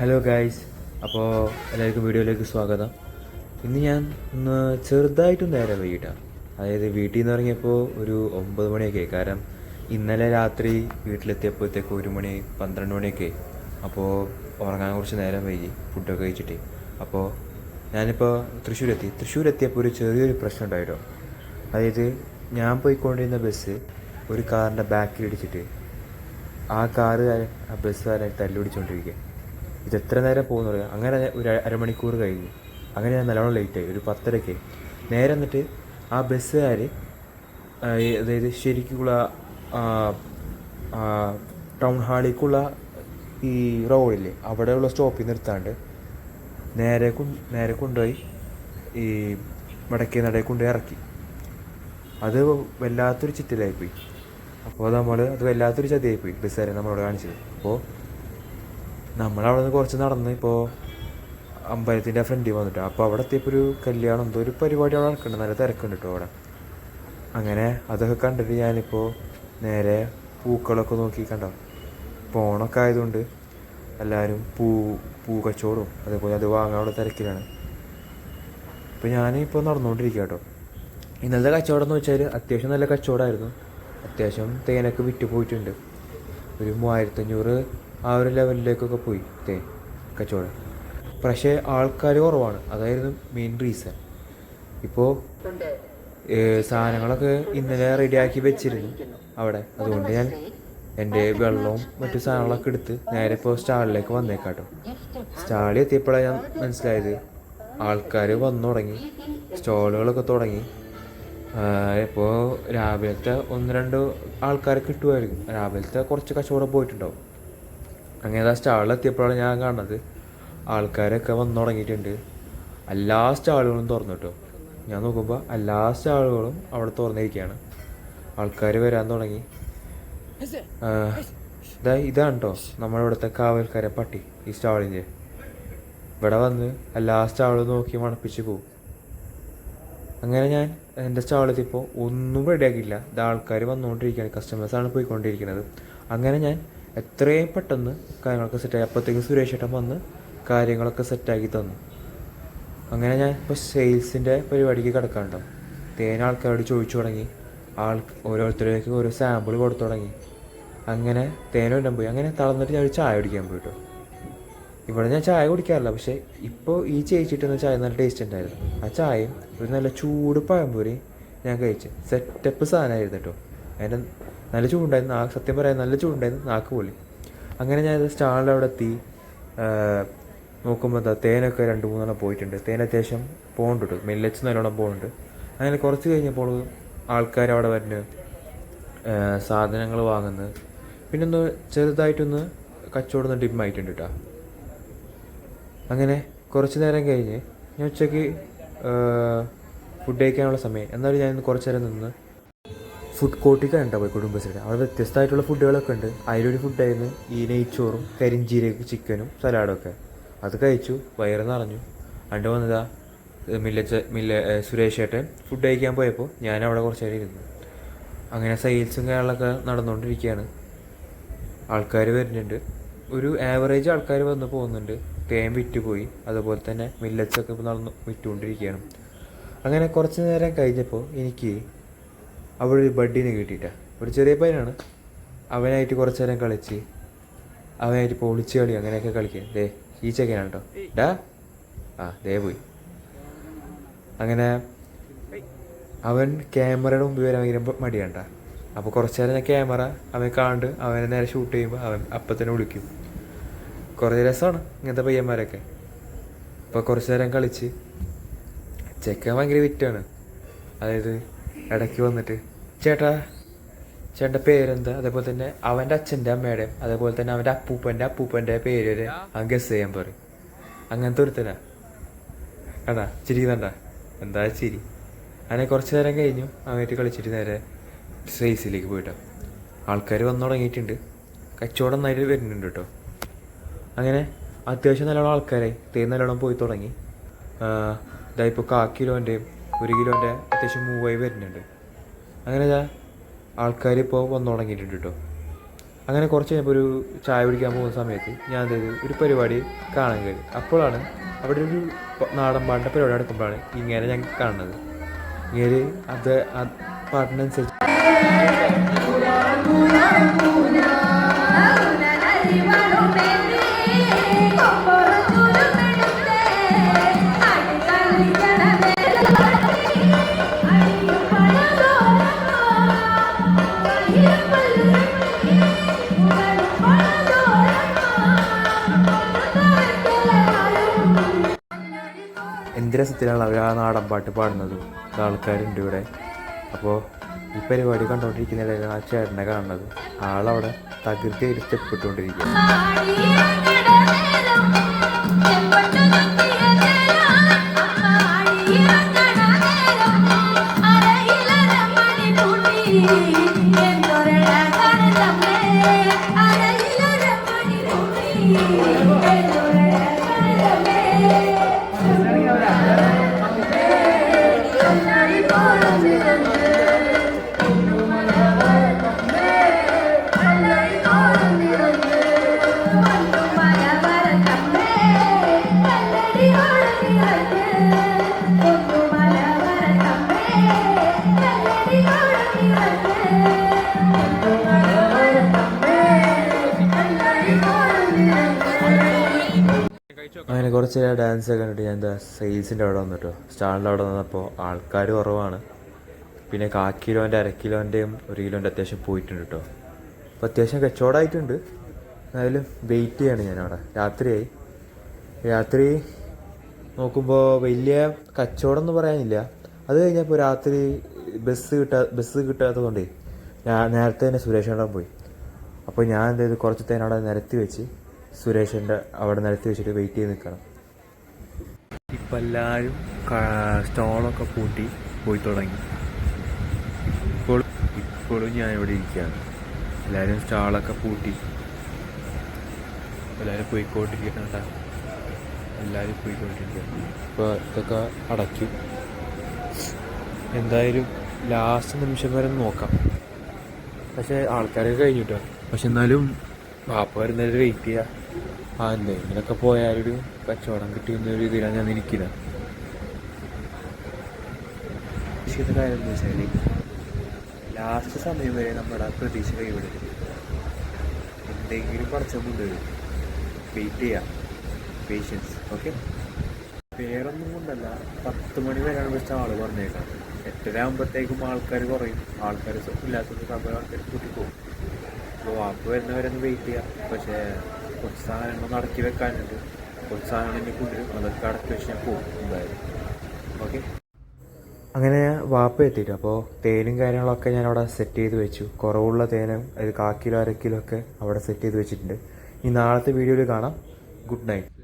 Hello guys അപ്പോൾ എല്ലാവർക്കും വീഡിയോയിലേക്ക് സ്വാഗതം. ഇന്ന് ഞാൻ ഒന്ന് ചെറുതായിട്ടും നേരം വൈകിട്ടാണ് അതായത് വീട്ടിൽ നിന്ന് ഇറങ്ങിയപ്പോൾ ഒരു ഒമ്പത് മണിയൊക്കെ കാരണം ഇന്നലെ രാത്രി വീട്ടിലെത്തിയപ്പോഴത്തേക്ക് ഒരു മണി പന്ത്രണ്ട് മണിയൊക്കെ അപ്പോൾ ഉറങ്ങാൻ കുറച്ച് നേരം വൈകി ഫുഡൊക്കെ കഴിച്ചിട്ട്. അപ്പോൾ ഞാനിപ്പോൾ തൃശ്ശൂരെത്തി. തൃശ്ശൂരെത്തിയപ്പോൾ ഒരു ചെറിയൊരു പ്രശ്നം ഉണ്ടായിട്ടോ. അതായത് ഞാൻ പോയിക്കൊണ്ടിരുന്ന ബസ് ഒരു കാറിന്റെ ബാക്കിൽ ഇടിച്ചിട്ട് ആ കാറ് ആ ബസ്സുകാരെ തല്ലുപിടിച്ചുകൊണ്ടിരിക്കുക ഇത് എത്ര നേരം പോകുന്നു പറയാം അങ്ങനെ ഒരു അരമണിക്കൂർ കഴിഞ്ഞു. അങ്ങനെ ഞാൻ നല്ലോണം ലേറ്റായി ഒരു പത്തരയ്ക്ക്. നേരെ എന്നിട്ട് ആ ബസ്സുകാർ അതായത് ശരിക്കുള്ള ടൗൺ ഹാളിലേക്കുള്ള ഈ റോഡില്ലേ അവിടെയുള്ള സ്റ്റോപ്പിൽ നിർത്താണ്ട് നേരെ നേരെ കൊണ്ടുപോയി ഈ വടക്കേ നടയിൽ കൊണ്ടുപോയി ഇറക്കി. അത് വല്ലാത്തൊരു ചിറ്റലായിപ്പോയി. അപ്പോൾ നമ്മൾ അത് വല്ലാത്തൊരു ചതിയായിപ്പോയി ബസ്സുകാരെ നമ്മളോട് കാണിച്ചത്. അപ്പോൾ നമ്മളവിടെ നിന്ന് കുറച്ച് നടന്ന് ഇപ്പോൾ അമ്പലത്തിന്റെ ഫ്രണ്ടിൽ വന്നിട്ട്. അപ്പോൾ അവിടെ എത്തിയപ്പോൾ ഒരു കല്യാണം എന്തോ ഒരു പരിപാടി അവിടെ നടക്കുന്നുണ്ട്. നല്ല തിരക്കുണ്ട് കേട്ടോ അവിടെ. അങ്ങനെ അതൊക്കെ കണ്ടിട്ട് ഞാനിപ്പോൾ നേരെ പൂക്കളൊക്കെ നോക്കി കണ്ടോ? ഓണമൊക്കെ ആയതുകൊണ്ട് എല്ലാവരും പൂ പൂ കച്ചവടവും അതേപോലെ അത് അവിടെ തിരക്കിലാണ്. ഇപ്പോൾ ഞാനിപ്പോൾ നടന്നുകൊണ്ടിരിക്കുക കേട്ടോ ഇന്നലത്തെ കച്ചവടം എന്ന് വെച്ചാൽ അത്യാവശ്യം നല്ല കച്ചവടമായിരുന്നു. അത്യാവശ്യം തേനൊക്കെ വിറ്റ് പോയിട്ടുണ്ട്. ഒരു മൂവായിരത്തഞ്ഞൂറ് ആ ഒരു ലെവലിലേക്കൊക്കെ പോയി തേൻ കച്ചവടം. പക്ഷേ ആൾക്കാർ കുറവാണ്. അതായിരുന്നു മെയിൻ റീസൺ ഇപ്പോൾ സാധനങ്ങളൊക്കെ ഇന്നലെ റെഡിയാക്കി വെച്ചിരുന്നു അവിടെ. അതുകൊണ്ട് ഞാൻ എന്റെ വെള്ളവും മറ്റു സാധനങ്ങളൊക്കെ എടുത്ത് നേരെ ഇപ്പോൾ സ്റ്റാളിലേക്ക് വന്നേക്കാട്ടോ. സ്റ്റാളിൽ എത്തിയപ്പോഴാണ് ഞാൻ മനസ്സിലായത് ആൾക്കാർ വന്നു തുടങ്ങി സ്റ്റോളുകളൊക്കെ തുടങ്ങി. ഇപ്പോൾ രാവിലത്തെ ഒന്ന് രണ്ട് ആൾക്കാരെ കിട്ടുമായിരിക്കും. രാവിലത്തെ കുറച്ച് കച്ചവടം പോയിട്ടുണ്ടാവും. അങ്ങനെ ആ സ്റ്റാളിലെത്തിയപ്പോഴാണ് ഞാൻ കാണുന്നത്. ആൾക്കാരൊക്കെ വന്നു തുടങ്ങിയിട്ടുണ്ട്. എല്ലാ സ്റ്റാളുകളും തുറന്നു കേട്ടോ. ഞാൻ നോക്കുമ്പോൾ എല്ലാ സ്റ്റാളുകളും അവിടെ തുറന്നിരിക്കുകയാണ്. ആൾക്കാർ വരാൻ തുടങ്ങി. ഇതാ ഇതാണ് കേട്ടോ നമ്മളിവിടുത്തെ കാവൽക്കാരെ പട്ടി ഈ സ്റ്റാളിന്റെ. ഇവിടെ വന്ന് എല്ലാ സ്റ്റാളും നോക്കി മണപ്പിച്ച് പോകും അങ്ങനെ ഞാൻ എന്റെ സ്റ്റാളെത്തിയപ്പോൾ ഒന്നും റെഡിയാക്കിയില്ല ഇത് ആൾക്കാർ വന്നുകൊണ്ടിരിക്കുകയാണ്. കസ്റ്റമേഴ്സാണ് പോയിക്കൊണ്ടിരിക്കുന്നത്. അങ്ങനെ ഞാൻ എത്രയും പെട്ടെന്ന് കാര്യങ്ങളൊക്കെ സെറ്റായി അപ്പോഴത്തേക്കും സുരേഷ് ഏട്ടൻ വന്ന് കാര്യങ്ങളൊക്കെ സെറ്റാക്കി തന്നു. അങ്ങനെ ഞാൻ ഇപ്പോൾ സെയിൽസിന്റെ പരിപാടിക്ക് കിടക്കാനുണ്ടോ? തേന ആൾക്കാരോട് ചോദിച്ചു തുടങ്ങി. ആൾ ഓരോരുത്തരേക്ക് ഓരോ സാമ്പിൾ കൊടുത്തു തുടങ്ങി. അങ്ങനെ തേന വരാൻ പോയി. അങ്ങനെ തളർന്നിട്ട് ഞാൻ ഒരു ചായ കുടിക്കാൻ പോയിട്ടോ. ഇവിടെ ഞാൻ ചായ കുടിക്കാറില്ല. പക്ഷേ ഇപ്പോൾ ഈ ചേച്ചിട്ടുന്ന ചായ നല്ല ടേസ്റ്റ് ഉണ്ടായിരുന്നു. ആ ചായയും ഒരു നല്ല ചൂട് പഴംപൊരി ഞാൻ കഴിച്ചു. സെറ്റപ്പ് സാധനമായിരുന്നു കേട്ടോ അതിന്റെ നല്ല ചൂടുണ്ടായിരുന്നു ആ സത്യം പറയാൻ നല്ല ചൂടുണ്ടായിരുന്നു നാക്ക് പൊളി അങ്ങനെ ഞാൻ സ്റ്റാളിന്റെ അവിടെ എത്തി നോക്കുമ്പോൾ എന്താ തേനൊക്കെ രണ്ട് മൂന്നെണ്ണം പോയിട്ടുണ്ട്. തേൻ അത്യാവശ്യം പോകുന്നുണ്ട് മെല്ലച്ച് നല്ലോണം പോകുന്നുണ്ട് അങ്ങനെ കുറച്ച് കഴിഞ്ഞപ്പോൾ ആൾക്കാർ അവിടെ വരുന്നു സാധനങ്ങൾ വാങ്ങുന്നു. പിന്നെ ഒന്ന് ചെറുതായിട്ടൊന്ന് കച്ചവടം ഡിമ്മായിട്ടുണ്ട് കേട്ടോ അങ്ങനെ കുറച്ച് നേരം കഴിഞ്ഞ് ഞാൻ ഉച്ചയ്ക്ക് ഫുഡ് കഴിക്കാനുള്ള സമയം. എന്നാലും ഞാൻ കുറച്ച് നേരം നിന്ന് ഫുഡ് കോട്ടിക്ക ഉണ്ടാവും പോയി കുടുംബശ്രീയുടെ അവിടെ വ്യത്യസ്തമായിട്ടുള്ള ഫുഡുകളൊക്കെ ഉണ്ട്. അതിലൊരു ഫുഡായിരുന്നു ഈ നെയ്ച്ചോറും കരിഞ്ചീരക ചിക്കനും സലാഡും ഒക്കെ. അത് കഴിച്ചു വയറ് നിറഞ്ഞു. അണ്ട് വന്നതാ മില്ലച്ച മില്ല സുരേഷ് ഏട്ടൻ ഫുഡ് കഴിക്കാൻ പോയപ്പോൾ ഞാൻ അവിടെ കുറച്ച് നേരം ഇരുന്നു. അങ്ങനെ സെയിൽസും കാര്യങ്ങളൊക്കെ നടന്നുകൊണ്ടിരിക്കുകയാണ്. ആൾക്കാർ വരുന്നുണ്ട്. ഒരു ആവറേജ് ആൾക്കാർ വന്ന് പോകുന്നുണ്ട്. തേൻ വിറ്റ് പോയി അതുപോലെ തന്നെ മില്ലറ്റ്സൊക്കെ ഇപ്പോൾ നടന്നു വിറ്റുകൊണ്ടിരിക്കുകയാണ്. അങ്ങനെ കുറച്ച് നേരം കഴിഞ്ഞപ്പോൾ എനിക്ക് അവിടെ ഒരു ബഡ്ഡിനെ കിട്ടിയിട്ടാണ് ഒരു ചെറിയ പയ്യനാണ്. അവനായിട്ട് കുറച്ച് നേരം കളിച്ച് അവനായിട്ട് ഇപ്പോൾ ഒളിച്ച് കളി അങ്ങനെയൊക്കെ കളിക്കുക ദേ ഈ ചെക്കനാണ് കേട്ടോ ഡാ. ആ ദേ പോയി. അങ്ങനെ അവൻ ക്യാമറയുടെ മുമ്പിൽ വരാൻ ഭയങ്കര മടിയാണ്ട അപ്പോൾ കുറച്ച് നേരം ഞാൻ ക്യാമറ അവൻ കാണ്ട് അവനെ നേരെ ഷൂട്ട് ചെയ്യുമ്പോൾ അവൻ അപ്പം തന്നെ വിളിക്കും. കുറേ രസമാണ് ഇങ്ങനത്തെ പയ്യന്മാരൊക്കെ. അപ്പോൾ കുറച്ച് നേരം കളിച്ച് ചെക്കൻ ഭയങ്കര വിറ്റാണ്. അതായത് ഇടയ്ക്ക് വന്നിട്ട് ചേട്ടാ ചേട്ടന്റെ പേരെന്താ? അതേപോലെ തന്നെ അവന്റെ അച്ഛന്റെ അമ്മയുടെ അതേപോലെ തന്നെ അവന്റെ അപ്പൂപ്പന്റെ അപ്പൂപ്പന്റെ പേര് വരെ ഗസ് ചെയ്യാൻ പറയും. അങ്ങനത്തെ ഒരുത്തനാ. കണ്ടാ? ചിരി കണ്ടാ? എന്താ ചിരി? അങ്ങനെ കുറച്ച് നേരം കഴിഞ്ഞു. അവനായിട്ട് കളിച്ചിട്ട് നേരെ സ്പേസിലേക്ക് പോയിട്ടോ. ആൾക്കാർ വന്നു തുടങ്ങിയിട്ടുണ്ട്. കച്ചവടം നന്നായിട്ട് വരുന്നുണ്ട് കേട്ടോ. അങ്ങനെ അത്യാവശ്യം നല്ലോണം ആൾക്കാരായി. തേ നല്ലോണം പോയി തുടങ്ങി. ഇതായിപ്പോൾ കാ കിലോന്റെയും ഒരു കിലോന്റെ അത്യാവശ്യം മൂവായി വരുന്നുണ്ട്. അങ്ങനെ ആൾക്കാർ ഇപ്പോൾ വന്നു തുടങ്ങിയിട്ടുണ്ട് കേട്ടോ അങ്ങനെ കുറച്ച് കഴിഞ്ഞപ്പോൾ ഒരു ചായ കുടിക്കാൻ പോകുന്ന സമയത്ത് ഞാൻ എന്ത് ഒരു പരിപാടി കാണാൻ കയറി. അപ്പോഴാണ് അവിടെ ഒരു നാടൻ പാട്ടിന്റെ പരിപാടി നടക്കുമ്പോഴാണ് ഇങ്ങനെ ഞാൻ കാണുന്നത്. ഇങ്ങനെ അത് പാട്ടിനനുസരിച്ച് രസത്തിലാണ് അവർ ആ നാടൻ പാട്ട് പാടുന്നതും ആൾക്കാരുണ്ട് ഇവിടെ. അപ്പോൾ ഈ പരിപാടി കണ്ടുകൊണ്ടിരിക്കുന്ന ആ ചേട്ടനെ കാണുന്നത്. ആളവിടെ തകൃതി സ്റ്റെപ്പിട്ടുകൊണ്ടിരിക്കുക അങ്ങനെ കുറച്ച് ഡാൻസ് ഒക്കെ കണ്ടിട്ട് ഞാൻ എന്താ സെയിൽസിന്റെ അവിടെ വന്നിട്ടോ. സ്റ്റാളിന്റെ അവിടെ വന്നപ്പോൾ ആൾക്കാർ കുറവാണ്. പിന്നെ കാക്കിലോന്റെ കിലോന്റെ അര കിലോന്റെയും ഒരു കിലോന്റെ അത്യാവശ്യം പോയിട്ടുണ്ട് കേട്ടോ അപ്പോൾ അത്യാവശ്യം കച്ചവടമായിട്ടുണ്ട് എന്നാലും വെയിറ്റ് ചെയ്യാണ് ഞാൻ അവിടെ. രാത്രിയായി. രാത്രി നോക്കുമ്പോൾ വലിയ കച്ചവടം എന്ന് പറയാനില്ല. അത് കഴിഞ്ഞപ്പോൾ രാത്രി ബസ് കിട്ടാ ബസ് കിട്ടാത്തതുകൊണ്ടേ ഞാൻ നേരത്തെ തന്നെ സുരേഷ് പോയി. അപ്പോൾ ഞാൻ എന്ത് ചെയ്തു? കുറച്ച് തേനവിടെ നിരത്തി വെച്ച് സുരേഷിന്റെ അവിടെ നിരത്തി വെച്ചിട്ട് വെയിറ്റ് ചെയ്ത് നിൽക്കണം. ഇപ്പം എല്ലാവരും സ്റ്റോളൊക്കെ പൂട്ടി പോയി തുടങ്ങി. ഇപ്പോൾ ഇപ്പോഴും ഞാൻ ഇവിടെ ഇരിക്കുകയാണ്. എല്ലാവരും സ്റ്റാളൊക്കെ പൂട്ടി. എല്ലാവരും പോയിക്കൊണ്ടിരിക്കുന്നുണ്ട എല്ലാവരും പോയിക്കൊണ്ടിരിക്കുക ഇപ്പോൾ ഇതൊക്കെ അടച്ചു. എന്തായാലും ലാസ്റ്റ് നിമിഷം വരെ നോക്കാം. പക്ഷേ ആൾക്കാരൊക്കെ കഴിഞ്ഞിട്ടോ? പക്ഷെ എന്നാലും വാപ്പ വരുന്നവർ വെയിറ്റ് ചെയ്യുക ആ എന്തെങ്കിലുമൊക്കെ പോയാലൊരു കച്ചവടം കിട്ടിയെന്ന ഒരു ഇതിലാണ് ഞാൻ നിൽക്കില്ല പ്രതീക്ഷിക്കുന്ന കാര്യം എന്താ വെച്ചാൽ ലാസ്റ്റ് സമയം വരെ നമ്മുടെ ആ പ്രതീക്ഷ കൈവിടരുത് എന്തെങ്കിലും പറിച്ച കൊണ്ടുവരും വെയിറ്റ് ചെയ്യാം. പേഷ്യൻസ് ഓക്കെ വേറൊന്നും കൊണ്ടല്ല. പത്ത് മണി വരെയാണ് വെച്ച ആൾ പറഞ്ഞേക്കാം എട്ടര ആകുമ്പോഴത്തേക്കും ആൾക്കാർ കുറയും. ആൾക്കാർ ഇല്ലാത്ത സമയം ആൾക്കാർ കൂട്ടിപ്പോകും. അപ്പോൾ വാപ്പ് വരുന്നവരെ ഒന്ന് വെയിറ്റ് ചെയ്യാം. പക്ഷേ കുറച്ച് സാധനങ്ങൾ നടക്കി വെക്കാനുണ്ട്. കുറച്ച് സാധനങ്ങൾ എനിക്ക് കൊണ്ടുവരും. അതൊക്കെ അടക്കി വെച്ച് ഞാൻ പോകും എന്തായാലും. ഓക്കെ? അങ്ങനെ വാപ്പ എത്തിയിട്ട് അപ്പോൾ തേനും കാര്യങ്ങളൊക്കെ ഞാൻ അവിടെ സെറ്റ് ചെയ്ത് വെച്ചു. കുറവുള്ള തേനും അത് കാക്കിലോ അര കിലോ ഒക്കെ അവിടെ സെറ്റ് ചെയ്ത് വെച്ചിട്ടുണ്ട്. ഈ നാളത്തെ വീഡിയോയിൽ കാണാം. Good night